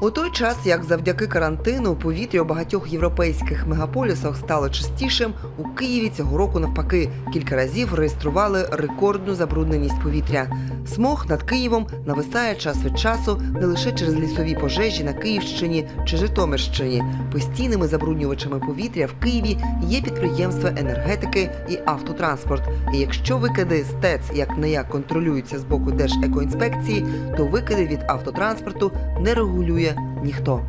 У той час, як завдяки карантину повітря у багатьох європейських мегаполісах стало чистішим, у Києві цього року навпаки кілька разів реєстрували рекордну забрудненість повітря. Смог над Києвом нависає час від часу не лише через лісові пожежі на Київщині чи Житомирщині. Постійними забруднювачами повітря в Києві є підприємства енергетики і автотранспорт. І якщо викиди з ТЕЦ як не як контролюються з боку Держекоінспекції, то викиди від автотранспорту не регулює ніхто.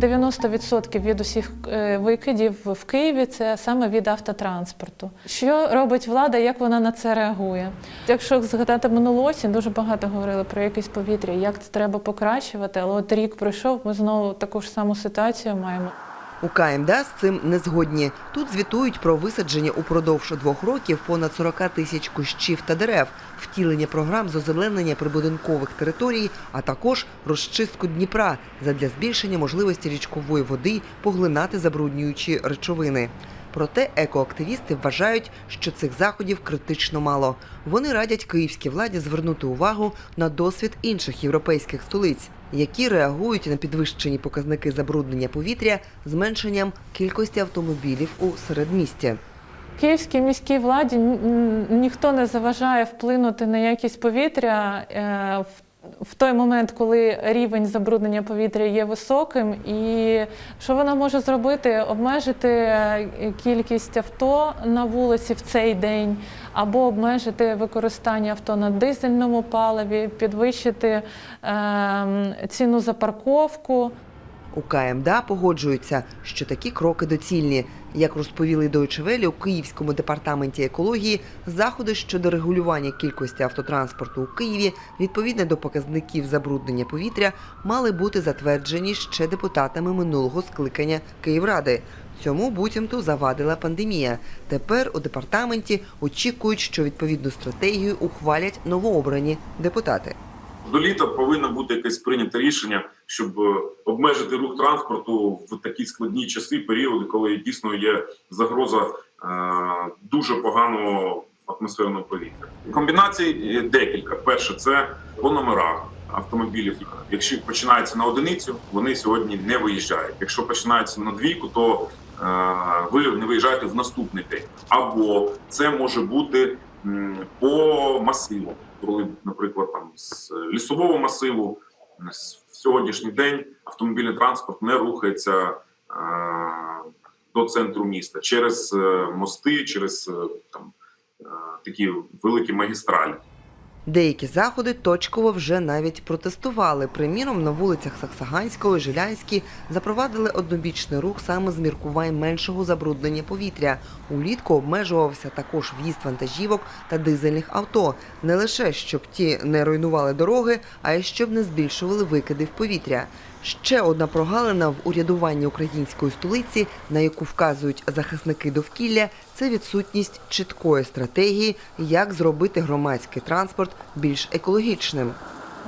90% від усіх е, викидів в Києві це саме від автотранспорту. Що робить влада, як вона на це реагує? Якщо згадати минулу осінь, дуже багато говорили про якесь повітря, як це треба покращувати, але от рік пройшов, ми знову таку ж саму ситуацію маємо. У КМДА з цим не згодні. Тут звітують про висадження упродовж двох років понад 40 тисяч кущів та дерев, втілення програм з озеленення прибудинкових територій, а також розчистку Дніпра задля збільшення можливості річкової води поглинати забруднюючі речовини. Проте екоактивісти вважають, що цих заходів критично мало. Вони радять київській владі звернути увагу на досвід інших європейських столиць, які реагують на підвищені показники забруднення повітря зменшенням кількості автомобілів у середмісті. Київській міській владі ніхто не заважає вплинути на якість повітря е, в- той момент, коли рівень забруднення повітря є високим. І що вона може зробити? Обмежити е, кількість авто на вулиці в цей день, або обмежити використання авто на дизельному паливі, підвищити е, ціну за парковку. У КМДА погоджуються, що такі кроки доцільні. Як розповіли Welle, у Київському департаменті екології, заходи щодо регулювання кількості автотранспорту у Києві відповідно до показників забруднення повітря мали бути затверджені ще депутатами минулого скликання Київради. Цьому буцімто завадила пандемія. Тепер у департаменті очікують, що відповідну стратегію ухвалять новообрані депутати. До літа повинно бути якесь прийнято рішення, щоб е, обмежити рух транспорту в такі складні часи, періоди, коли дійсно є загроза е, дуже поганого атмосферного повітря. Комбінацій декілька. Перше, це по номерах автомобілів. Якщо починається на одиницю, вони сьогодні не виїжджають. Якщо починається на двійку, то е, ви не виїжджаєте в наступний день. Або це може бути м, по масиву, коли, наприклад, там з лісового масиву в сьогоднішній день автомобільний транспорт не рухається е, до центру міста через е, мости, через е, там е, такі великі магістралі. Деякі заходи точково вже навіть протестували. Приміром, на вулицях Саксаганського і Жилянській запровадили однобічний рух саме з міркувань меншого забруднення повітря. Улітку обмежувався також в'їзд вантажівок та дизельних авто. Не лише щоб ті не руйнували дороги, а й щоб не збільшували викиди в повітря. Ще одна прогалина в урядуванні української столиці, на яку вказують захисники довкілля, це відсутність чіткої стратегії, як зробити громадський транспорт більш екологічним.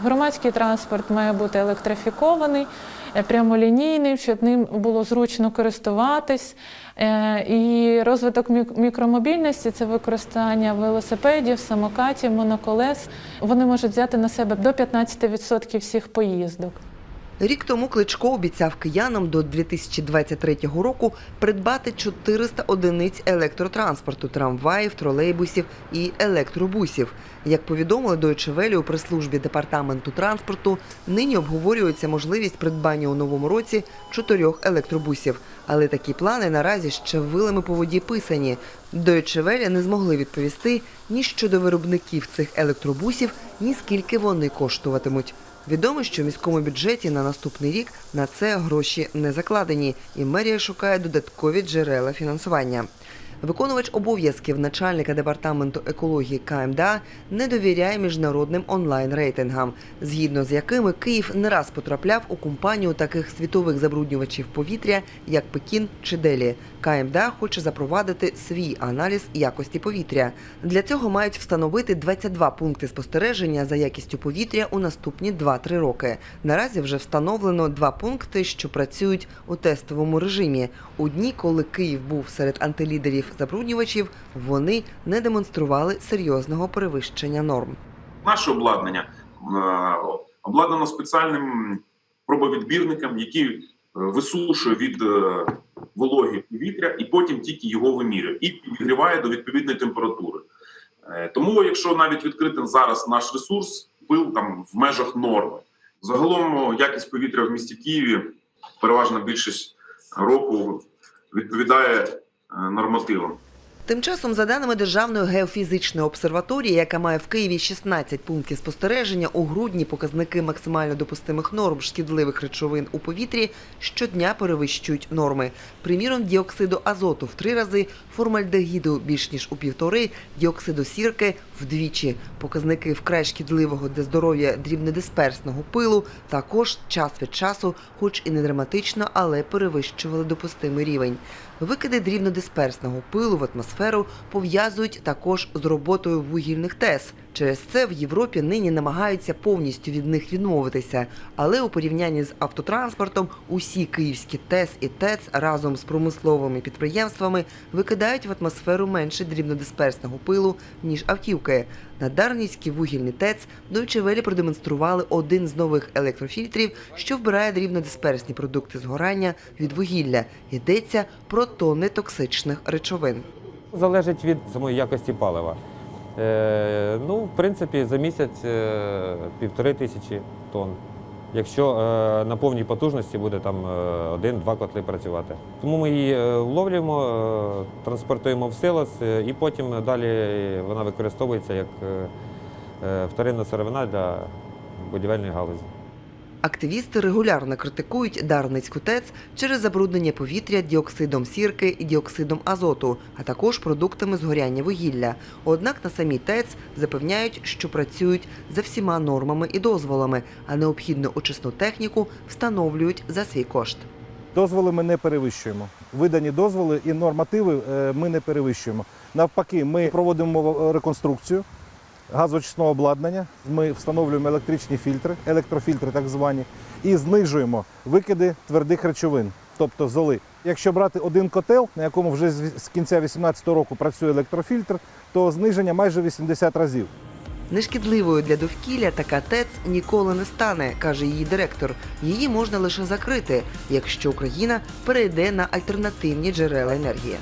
Громадський транспорт має бути електрифікований, е, прямолінійний, щоб ним було зручно користуватись. Е, І розвиток мікромобільності це використання велосипедів, самокатів, моноколес. Вони можуть взяти на себе до 15% всіх поїздок. Рік тому Кличко обіцяв киянам до 2023 року придбати 400 одиниць електротранспорту, трамваїв, тролейбусів і електробусів. Як повідомили Deutsche Welle у прес-службі департаменту транспорту, нині обговорюється можливість придбання у новому році чотирьох електробусів. Але такі плани наразі ще вилами по воді писані. Deutsche Welle не змогли відповісти ні щодо виробників цих електробусів, ні скільки вони коштуватимуть. Відомо, що в міському бюджеті на наступний рік на це гроші не закладені, і мерія шукає додаткові джерела фінансування. Виконувач обов'язків начальника департаменту екології КМДА не довіряє міжнародним онлайн-рейтингам, згідно з якими Київ не раз потрапляв у компанію таких світових забруднювачів повітря, як Пекін чи Делі. КМДА хоче запровадити свій аналіз якості повітря. Для цього мають встановити 22 пункти спостереження за якістю повітря у наступні 2-3 роки. Наразі вже встановлено два пункти, що працюють у тестовому режимі. У дні, коли Київ був серед антилідерів забруднювачів, вони не демонстрували серйозного перевищення норм. Наше обладнання е, обладнано спеціальним пробовідбірником, який е, висушує від е, вологи повітря і потім тільки його вимірює і підігріває до відповідної температури. Тому, якщо навіть відкрити зараз наш ресурс, пил там в межах норми. Загалом якість повітря в місті Києві переважна більшість року відповідає е, нормативам. Тим часом, за даними Державної геофізичної обсерваторії, яка має в Києві 16 пунктів спостереження, у грудні показники максимально допустимих норм шкідливих речовин у повітрі щодня перевищують норми. Приміром, діоксиду азоту в три рази, формальдегіду більш ніж у півтори, діоксиду сірки вдвічі. Показники вкрай шкідливого для здоров'я дрібнодисперсного пилу також час від часу, хоч і не драматично, але перевищували допустимий рівень. Викиди дрібнодисперсного пилу в атмосферу пов'язують також з роботою вугільних ТЕС. Через це в Європі нині намагаються повністю від них відмовитися. Але у порівнянні з автотранспортом усі київські ТЕС і ТЕЦ разом з промисловими підприємствами викидають в атмосферу менше дрібнодисперсного пилу, ніж автівки. На Дарницькій вугільний ТЕЦ Welle продемонстрували один з нових електрофільтрів, що вбирає дрібнодисперсні продукти згорання від вугілля. Йдеться про тонни токсичних речовин. Залежить від самої якості палива. Е, ну, в принципі, за місяць е, півтори тисячі тонн. Якщо е, на повній потужності буде там один-два котли працювати. Тому ми її вловлюємо, транспортуємо в силос і потім далі вона використовується як вторинна сировина для будівельної галузі. Активісти регулярно критикують Дарницьку ТЕЦ через забруднення повітря діоксидом сірки і діоксидом азоту, а також продуктами згоряння вугілля. Однак на самій ТЕЦ запевняють, що працюють за всіма нормами і дозволами, а необхідну очисну техніку встановлюють за свій кошт. Дозволи ми не перевищуємо. Видані дозволи і нормативи е, ми не перевищуємо. Навпаки, ми проводимо реконструкцію газоочисного обладнання. Ми встановлюємо електричні фільтри, електрофільтри так звані, і знижуємо викиди твердих речовин, тобто золи. Якщо брати один котел, на якому вже з кінця 2018 року працює електрофільтр, то зниження майже 80 разів. Нешкідливою для довкілля така ТЕЦ ніколи не стане, каже її директор. Її можна лише закрити, якщо Україна перейде на альтернативні джерела енергії.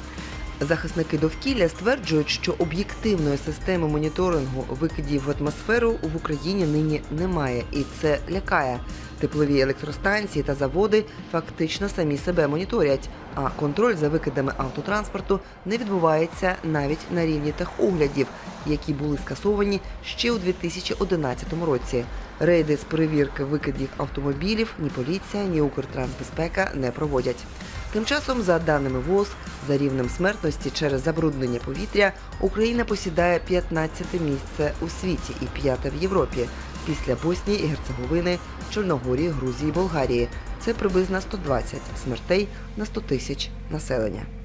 Захисники довкілля стверджують, що об'єктивної системи моніторингу викидів в атмосферу в Україні нині немає, і це лякає. Теплові електростанції та заводи фактично самі себе моніторять, а контроль за викидами автотранспорту не відбувається навіть на рівні техоглядів, які були скасовані ще у 2011 році. Рейди з перевірки викидів автомобілів ні поліція, ні Укртрансбезпека не проводять. Тим часом, за даними ВОЗ, за рівнем смертності через забруднення повітря Україна посідає 15 місце у світі і п'яте в Європі після Боснії і Герцеговини, Чорногорії, Грузії, Болгарії. Це приблизно 120 смертей на 100 тисяч населення.